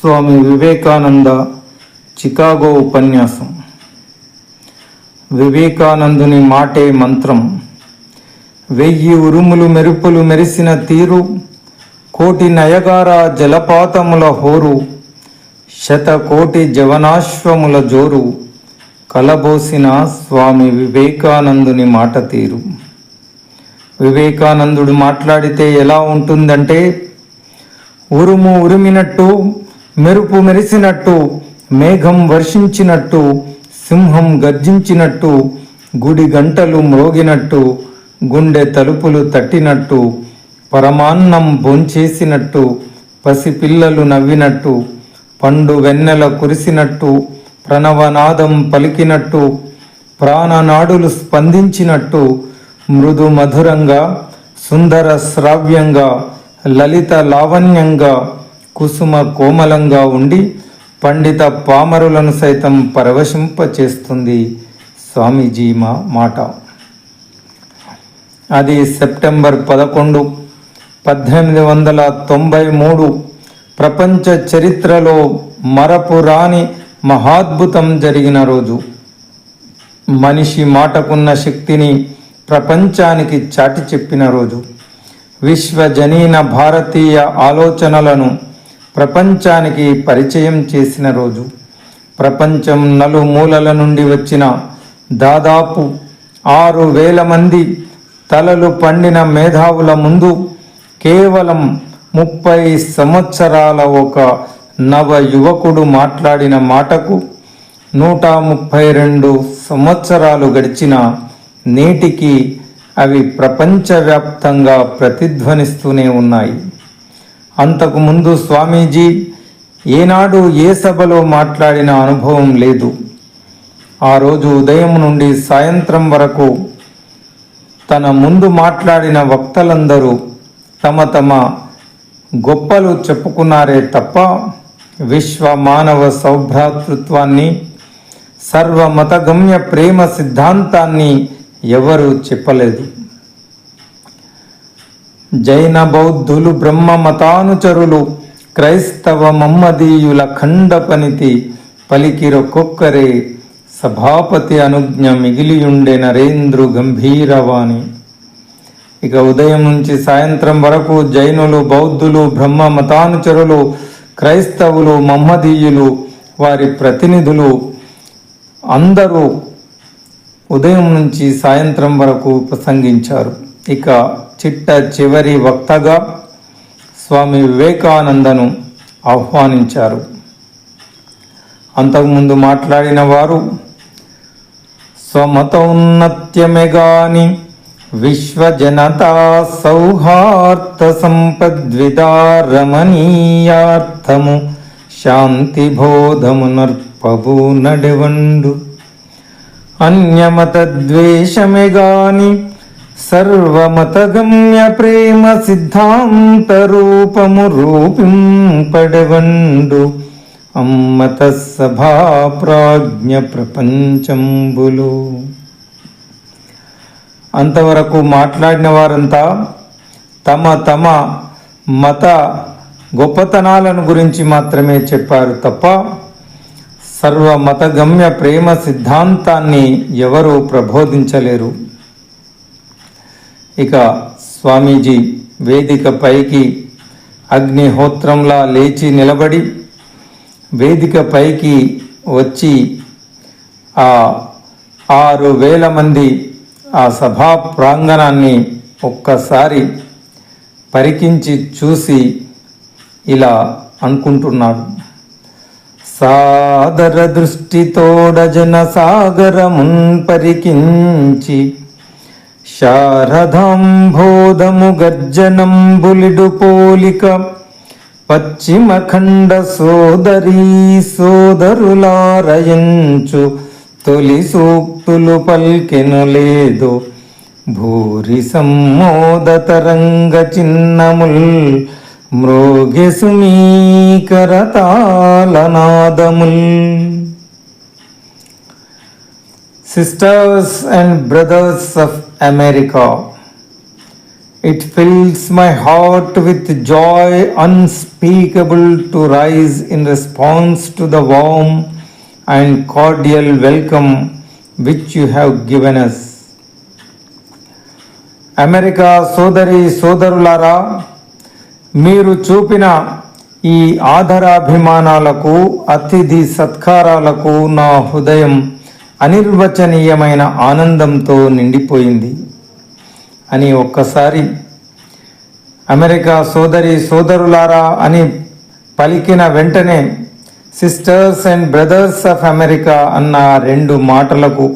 Swami Vivekananda Chicago ఉపన్యాసం. వివేకానందుని మాటే మంత్రం. వెయ్యి ఉరుములు మెరుపులు మెరిసిన తీరు. కోటి నయగార జలపాతముల హోరు. శతకోటి జవనాశ్వముల జోరు. కలబోసిన స్వామి వివేకానందుని మాట తీరు. వివేకానందుడు మాట్లాడితే ఎలా ఉంటుందంటే ఉరుము ఉరిమినట్టు మెరుపు మెరిసినట్టు మేఘం వర్షించినట్టు సింహం గర్జించినట్టు గుడి గంటలు మ్రోగినట్టు గుండె తలుపులు తట్టినట్టు పరమాన్నం భోంచేసినట్టు పసిపిల్లలు నవ్వినట్టు పండు వెన్నెల కురిసినట్టు ప్రణవనాదం పలికినట్టు ప్రాణనాడులు స్పందించినట్టు మృదు మధురంగా సుందర శ్రావ్యంగా లలిత లావణ్యంగా కుసుమ కోమలంగా ఉండి పండిత పామరులను సైతం పరవశింపచేస్తుంది స్వామీజీ మా మాట. అది సెప్టెంబర్ పదకొండు పద్దెనిమిది వందల తొంభై మూడు ప్రపంచ చరిత్రలో మరపురాని మహాద్భుతం జరిగిన రోజు. మనిషి మాటకున్న శక్తిని ప్రపంచానికి చాటి చెప్పిన రోజు. విశ్వజనీన భారతీయ ఆలోచనలను ప్రపంచానికి పరిచయం చేసిన రోజు. ప్రపంచం నలుమూలల నుండి వచ్చిన దాదాపు ఆరు వేల మంది తలలు పండిన మేధావుల ముందు కేవలం ముప్పై సంవత్సరాల ఒక నవ యువకుడు మాట్లాడిన మాటకు నూట ముప్పై రెండు సంవత్సరాలు గడిచిన నేటికి అవి ప్రపంచవ్యాప్తంగా ప్రతిధ్వనిస్తూనే ఉన్నాయి. అంతకుముందు స్వామీజీ ఏనాడు ఏ సభలో మాట్లాడిన అనుభవం లేదు. ఆ రోజు ఉదయం నుండి సాయంత్రం వరకు తన ముందు మాట్లాడిన వక్తలందరూ తమ తమ గొప్పలు చెప్పుకున్నారే తప్ప విశ్వ మానవ సౌభ్రాతృత్వాన్ని సర్వమతగమ్య ప్రేమ సిద్ధాంతాన్ని ఎవరూ చెప్పలేదు. జైన బౌద్ధులు బ్రహ్మ మతానుచరులు క్రైస్తవ మమ్మదీయుల ఖండ పనితి పలికిరొక్కొక్కరే సభాపతి అనుజ్ఞ మిగిలియుండే నరేంద్రు గంభీరవాణి. ఇక ఉదయం నుంచి సాయంత్రం వరకు జైనులు బౌద్ధులు బ్రహ్మ మతానుచరులు క్రైస్తవులు మమ్మదీయులు వారి ప్రతినిధులు అందరూ ఉదయం నుంచి సాయంత్రం వరకు ప్రసంగించారు ఇక చిట్ట చివరి వక్తగా స్వామి వివేకానందను ఆహ్వానించారు. అంతకుముందు మాట్లాడిన వారు స్వమతౌన్నత్యమే గాని విశ్వజనతా సౌహార్థ సంపద్విదారమణీయార్థము శాంతి బోధము నడివండు. నడవండు అన్యమత ద్వేషమే గాని సర్వమతగమ్య ప్రేమ సిద్ధాంత రూపము రూపింపడవండు అమ్మత సభా ప్రాజ్ఞ ప్రపంచంబులు. అంతవరకు మాట్లాడిన వారంతా తమ తమ మత గొప్పతనాలను గురించి మాత్రమే చెప్పారు తప్ప సర్వమతగమ్య ప్రేమ సిద్ధాంతాన్ని ఎవరూ ప్రబోధించలేరు. ఇక స్వామీజీ వేదిక పైకి అగ్నిహోత్రంలా లేచి నిలబడి వేదిక పైకి వచ్చి ఆ ఆరు వేల మంది ఆ సభా ప్రాంగణాన్ని ఒక్కసారి పరికించి చూసి ఇలా అనుకుంటున్నాడు. సాదర దృష్టితోడ జన సాగరమున్ పరికించి శారదాంబోధము గర్జనం బులిడు పోలిక పశ్చిమఖండ సోదరీ సోదరులారయించు తొలి సూక్తులు పల్కెను లేదు భూరి సమ్మోద తరంగ చిన్నముల్ మ్రోగె Sisters and brothers of America, It fills my heart with joy unspeakable to rise in response to the warm and cordial welcome which you have given us. America సోదరి సోదరులారా మీరు చూపిన ఈ ఆదరాభిమానాలకు అతిథి సత్కారాలకు నా హృదయం అనిర్వచనీయమైన ఆనందంతో నిండిపోయింది అని ఒక్కసారి అమెరికా సోదరి సోదరులారా అని పలికిన వెంటనే sisters and brothers of America అన్న రెండు మాటలకు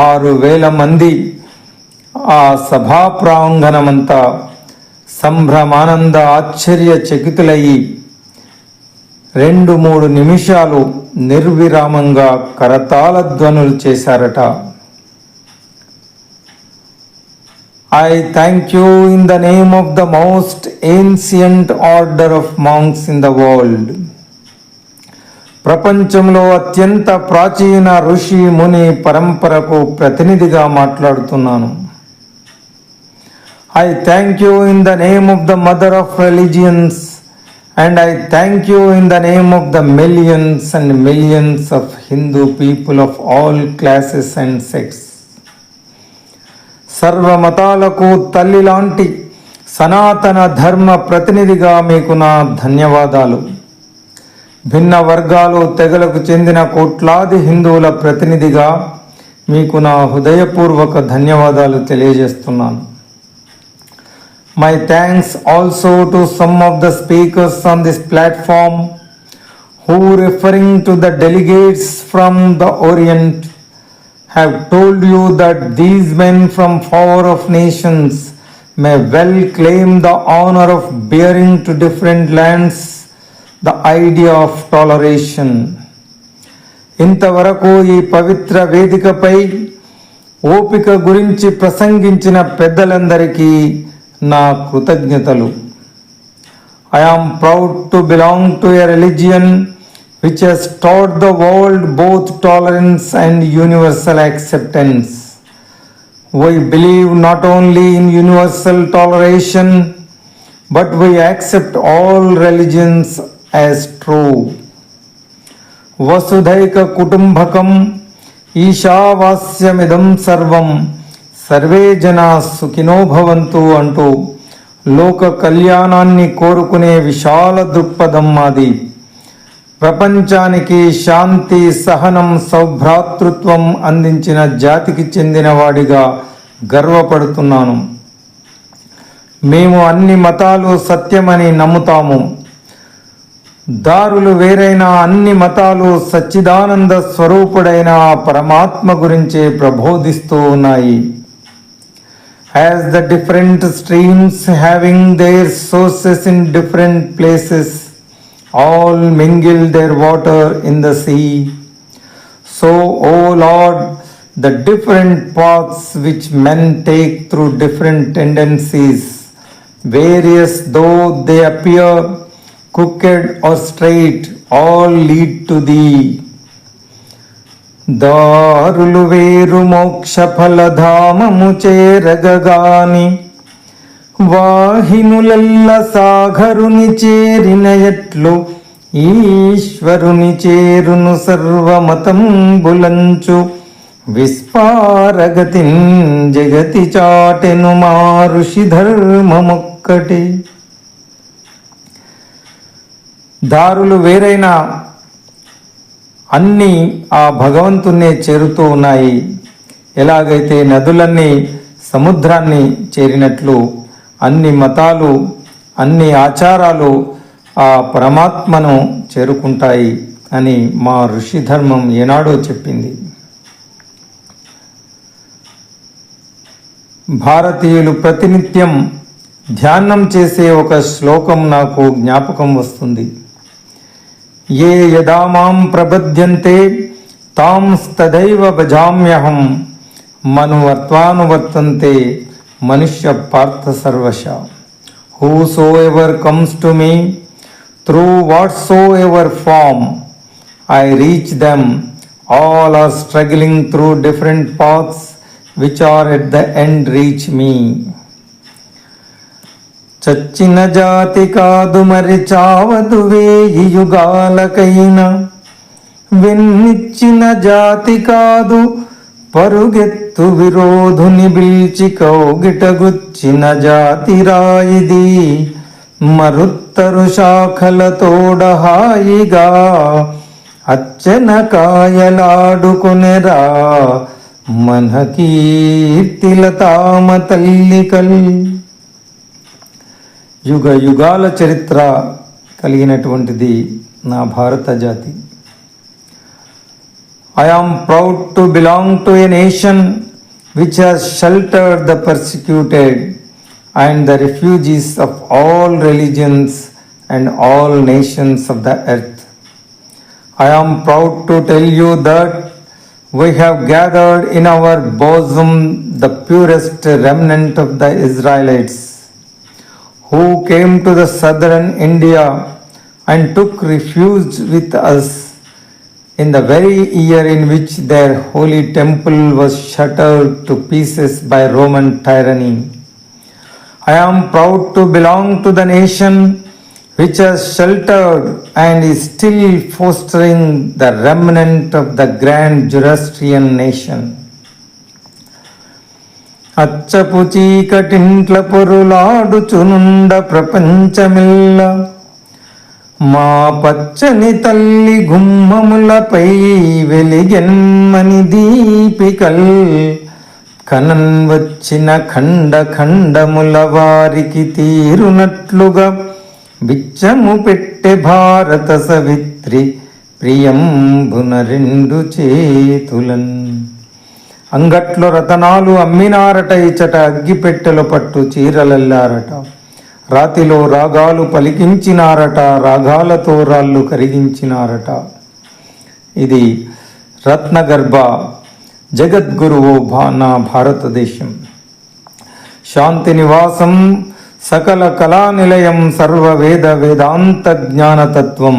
ఆరు వేల మంది ఆ సభా ప్రాంగణమంతా సంభ్రమానంద ఆశ్చర్య చకితులయ్యి రెండు మూడు నిమిషాలు నిర్విరామంగా కరతాళ ధ్వనులు చేశారట. I thank you in the name of the most ancient order of monks in the world ప్రపంచంలో అత్యంత ప్రాచీన ఋషి ముని పరంపరకు ప్రతినిధిగా మాట్లాడుతున్నాను. I thank you in the name of the mother of religions and I thank you in the name of the millions and millions of Hindu people of all classes and sex సర్వమతాలకు తల్లి లాంటి సనాతన ధర్మ ప్రతినిధిగా మీకు నా ధన్యవాదాలు భిన్న వర్గాలు తెగలకు చెందిన కోట్లాది హిందువుల ప్రతినిధిగా మీకు నా హృదయపూర్వక ధన్యవాదాలు తెలియజేస్తున్నాను My thanks also to some of the speakers on this platform who referring to the delegates from the orient have told you that these men from far off nations may well claim the honor of bearing to different lands the idea of toleration. ఇంతవరకు ఈ పవిత్ర వేదికపై ఓపిక గురించి ప్రసంగించిన పెద్దలందరికీ నా కృతజ్ఞతలు I am proud to belong to a religion which has taught the world both tolerance and universal acceptance we believe not only in universal toleration but we accept all religions as true వసుధైక కుటుంబకం ఈశావాస్యమిదం సర్వం సర్వే జనా సుఖినో భవంతు అంటూ లోక కళ్యాణాన్ని కోరుకునే విశాల దృక్పథం మాది. ప్రపంచానికి శాంతి సహనం సౌభ్రాతృత్వం అందించిన జాతికి చెందినవాడిగా గర్వపడుతున్నాను. మేము అన్ని మతాలు సత్యమని నమ్ముతాము. దారులు వేరైన అన్ని మతాలు సచ్చిదానంద స్వరూపుడైన పరమాత్మ గురించే ప్రబోధిస్తూ ఉన్నాయి. as the different streams having their sources in different places all mingle their water in the sea. So, O Lord, the different paths which men take through different tendencies, various though they appear, crooked or straight, all lead to Thee. దారులు వేరు మోక్షఫలధామము చేరగగాని వాహినులల్ల సాగరుని చేరిన ఎట్లు ఈశ్వరుని చేరును సర్వమతంబులంచు విస్పారగతి జగతి చాటెను మా ఋషి ధర్మమొక్కటి. దారులు వేరైన అన్నీ ఆ భగవంతున్నే చేరుతూ ఉన్నాయి. ఎలాగైతే నదులన్నీ సముద్రాన్ని చేరినట్లు అన్ని మతాలు అన్ని ఆచారాలు ఆ పరమాత్మను చేరుకుంటాయి అని మా ఋషి ధర్మం ఏనాడో చెప్పింది. భారతీయులు ప్రతినిత్యం ధ్యానం చేసే ఒక శ్లోకం నాకు జ్ఞాపకం వస్తుంది. ఏ యదా మాం ప్రబధ్యంతే తాం తదైవ భజామ్యహం మనువర్త్వానువర్తంతే మనుష్య పార్థ సర్వశ whosoever comes to me through whatsoever form I reach them all are struggling through different paths which are at the end reach me చచ్చిన జాతి కాదు మరి చావదు వేయి యుగాలకైనా. వెన్నిచ్చిన జాతి కాదు పరుగెత్తు విరోధుని బిల్చి కౌగిటగుచ్చిన జాతి రాయిది. మరుత్తరు శాఖలతోడహాయిగా అచ్చన కాయలాడుకునెరా. మన కీర్తిల తామ తల్లికల్ యుగ యుగాల చరిత్ర కలిగినటువంటిది నా భారత జాతి I am proud to belong to a nation which has sheltered the persecuted and the refugees of all religions and all nations of the earth. I am proud to tell you that we have gathered in our bosom the purest remnant of the Israelites who came to the southern India and took refuge with us in the very year in which their holy temple was shattered to pieces by Roman tyranny. I am proud to belong to the nation which has sheltered and is still fostering the remnant of the grand Zoroastrian nation. అచ్చపు చీకటింట్ల పొరులాడుచునుండ ప్రపంచమిల్ల. మా పచ్చని తల్లి గుమ్మములపై వెలిగెన్మని దీపికల్. కనన్ వచ్చిన ఖండ ఖండముల వారికి తీరునట్లుగా బిచ్చము పెట్టె భారత సవిత్రి ప్రియంబున రెండు చేతులన్. అంగట్లో రతనాలు అమ్మినారట ఇచ్చట అగ్గిపెట్టెల పట్టు చీరలల్లారట. రాతిలో రాగాలు పలికించినారట రాగాలతో రాళ్ళు కరిగించినారట. ఇది రత్నగర్భ జగద్గురువు భా నా భారతదేశం. శాంతి నివాసం సకల కళా నిలయం సర్వ వేద వేదాంత జ్ఞానతత్వం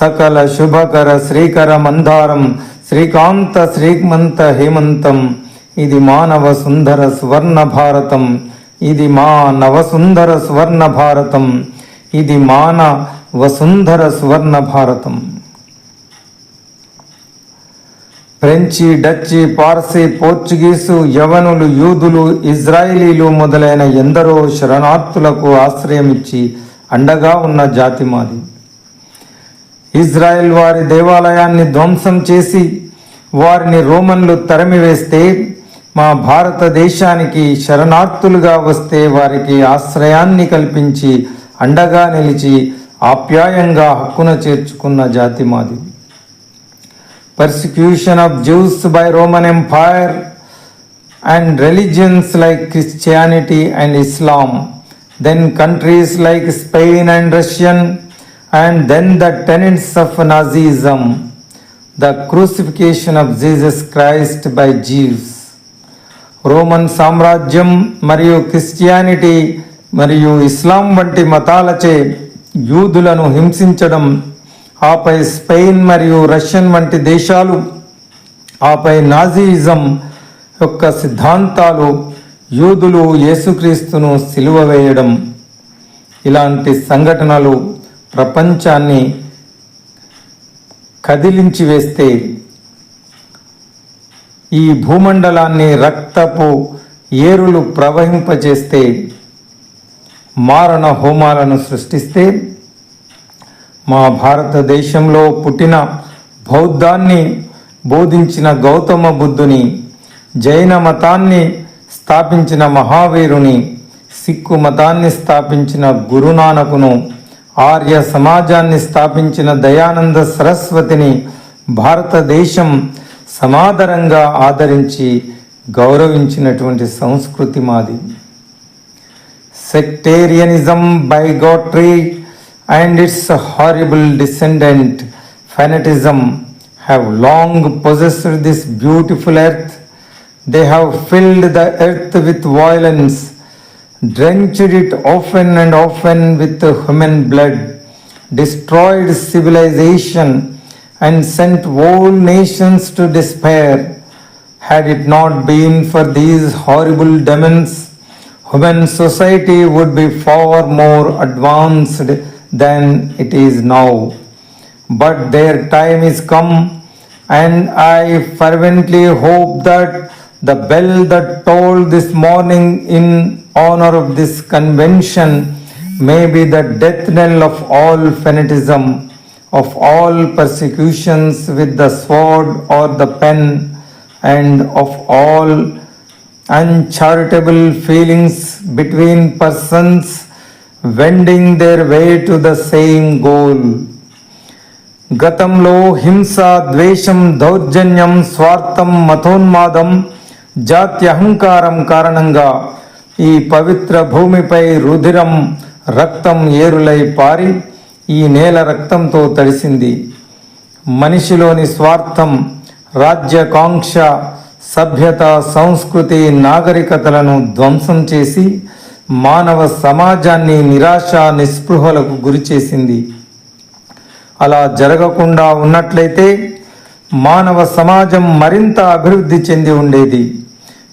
సకల శుభకర శ్రీకర మందారం శ్రీకాంత శ్రీమంత హేమంతం. ఇది మానవ సుందర సువర్ణ భారతం. ఇది మా నవసుందర సువర్ణ భారతం. ఇది మాన వసుంధర సువర్ణ భారతం. ఫ్రెంచి డచ్చి పార్సీ పోర్చుగీసు యవనులు యూదులు ఇజ్రాయిలీలు మొదలైన ఎందరో శరణార్థులకు ఆశ్రయం ఇచ్చి అండగా ఉన్న జాతి మాది. ఇజ్రాయెల్ వారి దేవాలయాన్ని ధ్వంసం చేసి వారిని రోమన్లు తరిమివేస్తే మా భారతదేశానికి శరణార్థులుగా వస్తే వారికి ఆశ్రయాన్ని కల్పించి అండగా నిలిచి ఆప్యాయంగా హక్కున చేర్చుకున్న జాతి మాది. Persecution of Jews by Roman empire and religions like Christianity and Islam then countries like Spain and Russian and then the tenets of Nazism the crucifixion of Jesus Christ by Jews. Roman సామ్రాజ్యం మరియు Christianity మరియు ఇస్లాం వంటి మతాలచే యూదులను హింసించడం ఆపై Spain మరియు Russian వంటి దేశాలు ఆపై నాజీయిజం యొక్క సిద్ధాంతాలు యూదులు యేసుక్రీస్తును సిలువ వేయడం ఇలాంటి సంఘటనలు ప్రపంచాన్ని కదిలించి వేస్తే ఈ భూమండలాన్ని రక్తపు ఏరులు ప్రవహింపజేస్తే మారణ హోమాలను సృష్టిస్తే మా భారతదేశంలో పుట్టిన బౌద్ధాన్ని బోధించిన గౌతమ బుద్ధుని జైన మతాన్ని స్థాపించిన మహావీరుని సిక్కు మతాన్ని స్థాపించిన గురునానకును ఆర్య సమాజాన్ని స్థాపించిన దయానంద సరస్వతిని భారతదేశం సమాదరంగా ఆదరించి గౌరవించినటువంటి సంస్కృతి మాది. Sectarianism bigotry and its horrible descendant fanaticism have long possessed this beautiful earth. They have filled the earth with violence. Drenched it often and often with human blood, destroyed civilization, and sent whole nations to despair. Had it not been for these horrible demons human society would be far more advanced than it is now. But their time is come, and I fervently hope that the bell that tolled this morning in honor of this convention may be the death knell of all fanaticism, of all persecutions with the sword or the pen, and of all uncharitable feelings between persons wending their way to the same goal. గతంలో హింస ద్వేషం దౌర్జన్యం స్వార్థం మతోన్మాదం జాతి అహంకారం కారణంగా ఈ పవిత్ర భూమిపై రుధిరం రక్తం ఏరులై పారి ఈ నేల రక్తంతో తడిసింది. మనిషిలోని స్వార్థం రాజ్యకాంక్ష సభ్యత సంస్కృతి నాగరికతలను ధ్వంసం చేసి మానవ సమాజాన్ని నిరాశ నిస్పృహలకు గురిచేసింది. అలా జరగకుండా ఉన్నట్లయితే మానవ సమాజం మరింత అభివృద్ధి చెంది ఉండేది.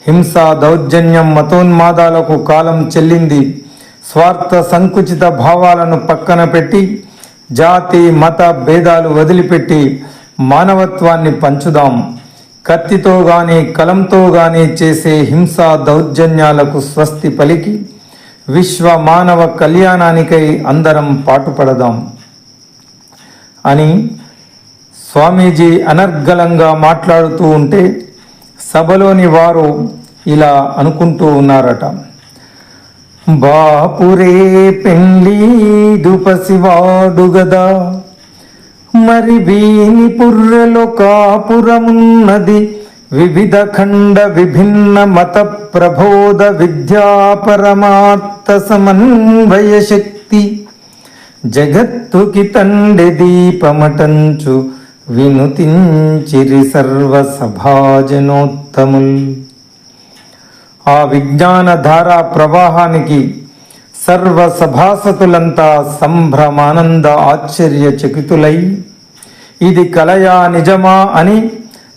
హింస దౌర్జన్యం మతోన్మాదాలకు కాలం చెల్లింది. స్వార్థ సంకుచిత భావాలను పక్కన పెట్టి జాతి మత భేదాలు వదిలిపెట్టి మానవత్వాన్ని పంచుదాం. కత్తితో గాని కలంతో గాని చేసే హింస దౌర్జన్యాలకు స్వస్తి పలికి విశ్వ మానవ కళ్యాణానికై అందరం పాటుపడదాం. అని స్వామీజీ అనర్గళంగా మాట్లాడుతూ ఉంటే సభలోని వారు ఇలా అనుకుంటూ ఉన్నారట. బాపురే పెండ్లి దుపసివాడు గదా. మరి వీని పుర్రెలో కాపురమున్నది. వివిధ ఖండ విభిన్న మత ప్రబోధ విద్యా పరమాత్త సమన్వయ శక్తి. జగత్తుకి తండె దీపమటంచు వినుతించిరి సర్వ సభాజనోత్తముల్ ఆ విజ్ఞానధార ప్రవాహానికి సర్వ సభాసతులంతా సంభ్రమానంద ఆశ్చర్య చకితులై ఇది కలయా నిజమా అని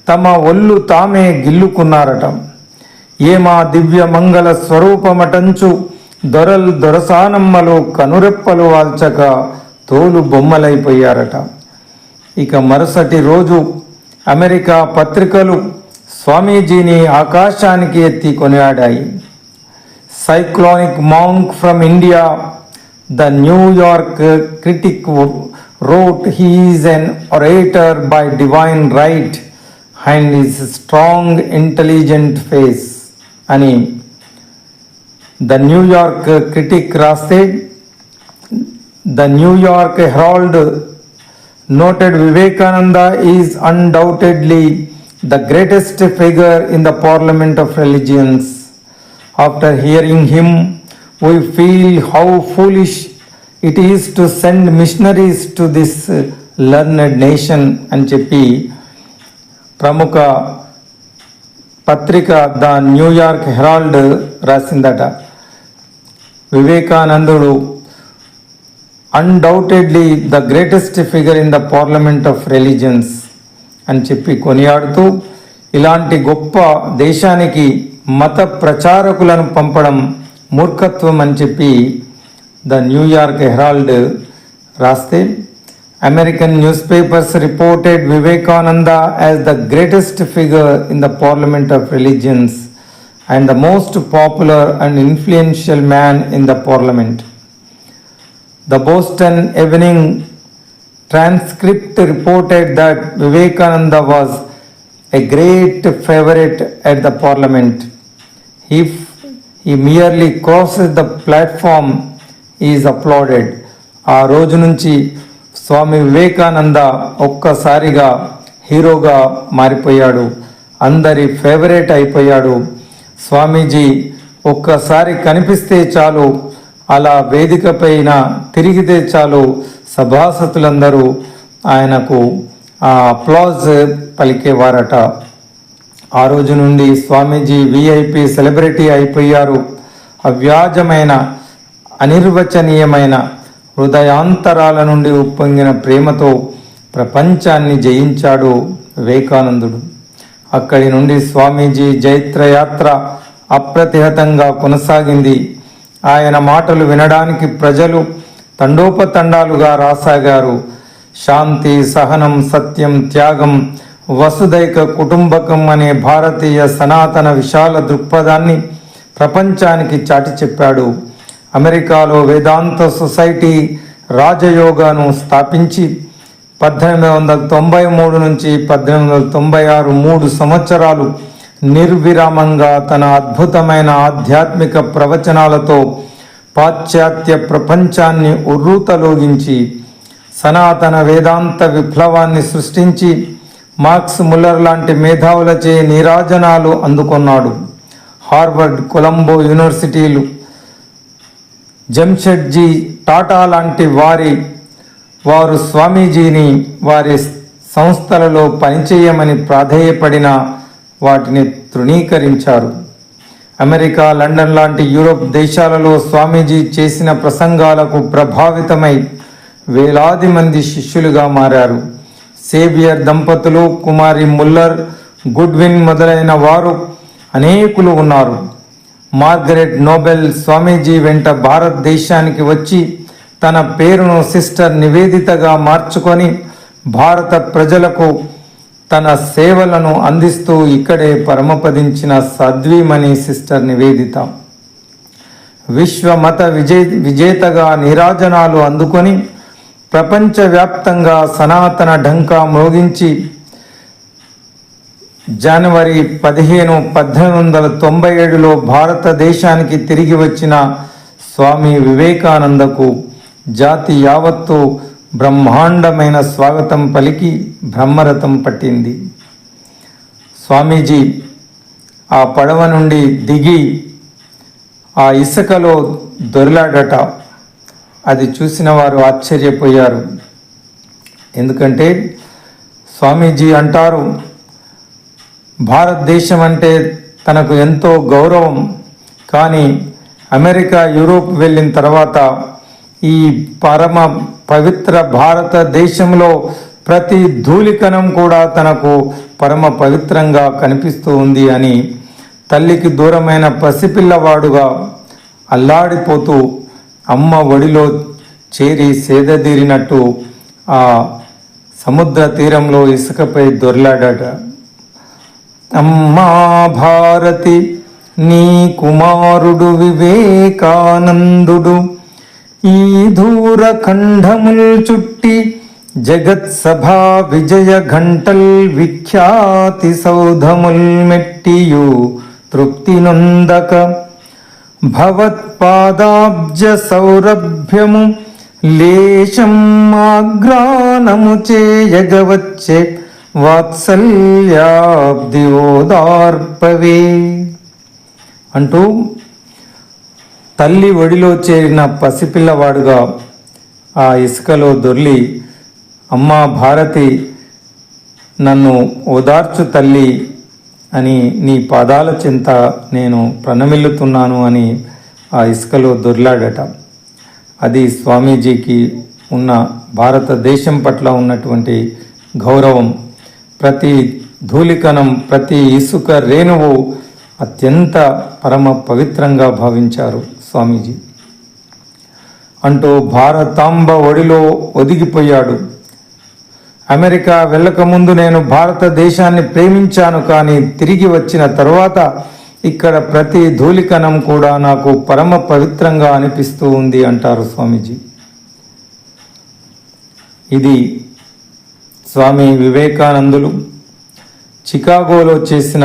తమ ఒళ్ళు తామే గిల్లుకున్నారట. ఏమా దివ్య మంగళ స్వరూపమటంచు దొరలు దొరసానమ్మలు కనురెప్పలు వాల్చక తోలు బొమ్మలైపోయారట. ఇక మరుసటి రోజు అమెరికా పత్రికలు స్వామీజీని ఆకాశానికి ఎత్తి కొనియాడాయి. Cyclonic monk from India the New York York wrote he is an orator by divine right and his strong intelligent face అని ద న్యూయార్క్ క్రిటిక్ రాస్తే the New York Herald noted Vivekananda is undoubtedly the greatest figure in the parliament of religions. After hearing him, we feel how foolish it is to send missionaries to this uh, learned nation అని చెప్పి ప్రముఖ పత్రిక the New York Herald రాసిందట వివేకానందుడు undoubtedly the greatest figure in the parliament of religions అని చెప్పి కొనియాడుతూ ఇలాంటి గొప్ప దేశానికి మత ప్రచారకులను పంపడం మూర్ఖత్వం అని చెప్పి the New York York Herald American newspapers reported Vivekananda as the greatest figure in the parliament of religions and the most popular and influential man in the parliament The Boston Evening transcript reported that Vivekananda was a great favorite at the parliament. If he merely crosses the platform, he is applauded. ఆ రోజు నుంచి స్వామి వివేకానంద ఒక్కసారిగా హీరోగా మారిపోయాడు అందరి favourite అయిపోయాడు స్వామీజీ ఒక్కసారి కనిపిస్తే చాలు అలా వేదిక పైన తిరిగితే చాలు సభాసతులందరూ ఆయనకు అప్లాజ్ పలికేవారట. ఆ రోజు నుండి స్వామీజీ విఐపి సెలబ్రిటీ అయిపోయారు. అవ్యాజమైన అనిర్వచనీయమైన హృదయాంతరాల నుండి ఉప్పొంగిన ప్రేమతో ప్రపంచాన్ని జయించాడు వివేకానందుడు. అక్కడి నుండి స్వామీజీ జైత్రయాత్ర అప్రతిహతంగా కొనసాగింది. ఆయన మాటలు వినడానికి ప్రజలు తండోపతండాలుగా రాసాగారు. శాంతి సహనం సత్యం త్యాగం వసుదైక కుటుంబకం అనే భారతీయ సనాతన విశాల దృక్పథాన్ని ప్రపంచానికి చాటి చెప్పాడు. అమెరికాలో వేదాంత సొసైటీ రాజయోగాను స్థాపించి పద్దెనిమిది వందల తొంభై మూడు నుంచి పద్దెనిమిది వందల తొంభై ఆరు మూడు సంవత్సరాలు నిర్విరామంగా తన అద్భుతమైన ఆధ్యాత్మిక ప్రవచనాలతో పాశ్చాత్య ప్రపంచాన్ని ఉర్రూతలోగించి సనాతన వేదాంత విప్లవాన్ని సృష్టించి మార్క్స్ ముల్లర్ లాంటి మేధావులచే నీరాజనాలు అందుకున్నాడు. హార్వర్డ్ కొలంబో యూనివర్సిటీలు జంషెడ్జీ టాటా లాంటి వారి వారు స్వామీజీని వారి సంస్థలలో పనిచేయమని ప్రాధేయపడిన వాటిని తృణీకరించారు. అమెరికా లండన్ లాంటి యూరోప్ దేశాలలో స్వామీజీ చేసిన ప్రసంగాలకు ప్రభావితమై వేలాది మంది శిష్యులుగా మారారు. సేవియర్ దంపతులు కుమారి ముల్లర్ గుడ్విన్ మొదలైన వారు అనేకులు ఉన్నారు. మార్గరెట్ నోబెల్ స్వామీజీ వెంట భారతదేశానికి వచ్చి తన పేరును సిస్టర్ నివేదితగా మార్చుకొని భారత ప్రజలకు తన సేవలను అందిస్తూ ఇక్కడే పరమపదించిన సద్వీమణి సిస్టర్ నివేదిత. విశ్వమత విజే విజేతగా నీరాజనాలు అందుకొని ప్రపంచవ్యాప్తంగా సనాతన ఢంకా మ్రోగించి జనవరి పదిహేను పద్దెనిమిది వందల తొంభై ఏడులో భారతదేశానికి తిరిగి వచ్చిన స్వామి వివేకానందకు జాతి యావత్తు బ్రహ్మాండమైన స్వాగతం పలికి బ్రహ్మరథం పట్టింది. స్వామీజీ ఆ పడవ నుండి దిగి ఆ ఇసుకలో దొరిలాడట. అది చూసిన వారు ఆశ్చర్యపోయారు. ఎందుకంటే స్వామీజీ అంటారు భారతదేశం అంటే తనకు ఎంతో గౌరవం. కానీ అమెరికా యూరోప్ వెళ్ళిన తర్వాత ఈ పరమ పవిత్ర భారతదేశంలో ప్రతి ధూళికణం కూడా తనకు పరమ పవిత్రంగా కనిపిస్తూ ఉంది అని తల్లికి దూరమైన పసిపిల్లవాడుగా అల్లాడిపోతూ అమ్మ ఒడిలో చేరి సేదదీరినట్టు ఆ సముద్ర తీరంలో ఇసుకపై దొర్లాడట. అమ్మా భారతి నీ కుమారుడు వివేకానందుడు ఈ దూర ఖండముల్ చుట్టి జగత్ సభా విజయ ఘంటల్ విఖ్యాతి సౌధముల్ మెట్టియు తృప్తి నొందక. భవత్పాదాబ్జ సౌరభ్యము లేశం ఆగ్రానము చేయగవచ్చే వాత్సల్యాబ్ది ఓదార్పవే. అంటూ తల్లి ఒడిలో చేరిన పసిపిల్లవాడుగా ఆ ఇసుకలో దొర్లి అమ్మా భారతి నన్ను ఓదార్చు తల్లి అని నీ పాదాల చింత నేను ప్రణమిల్లుతున్నాను అని ఆ ఇసుకలో దొర్లాడట. అది స్వామీజీకి ఉన్న భారతదేశం పట్ల ఉన్నటువంటి గౌరవం. ప్రతి ధూళికనం ప్రతి ఇసుక రేణువు అత్యంత పరమ పవిత్రంగా భావించారు. స్వామీజీ. అంటూ భారతాంబ ఒడిలో ఒదిగిపోయాడు. అమెరికా వెళ్ళకముందు నేను భారతదేశాన్ని ప్రేమించాను కానీ తిరిగి వచ్చిన తర్వాత ఇక్కడ ప్రతి ధూళికణం కూడా నాకు పరమ పవిత్రంగా అనిపిస్తూ ఉంది అంటారు స్వామీజీ. ఇది స్వామి వివేకానందులు చికాగోలో చేసిన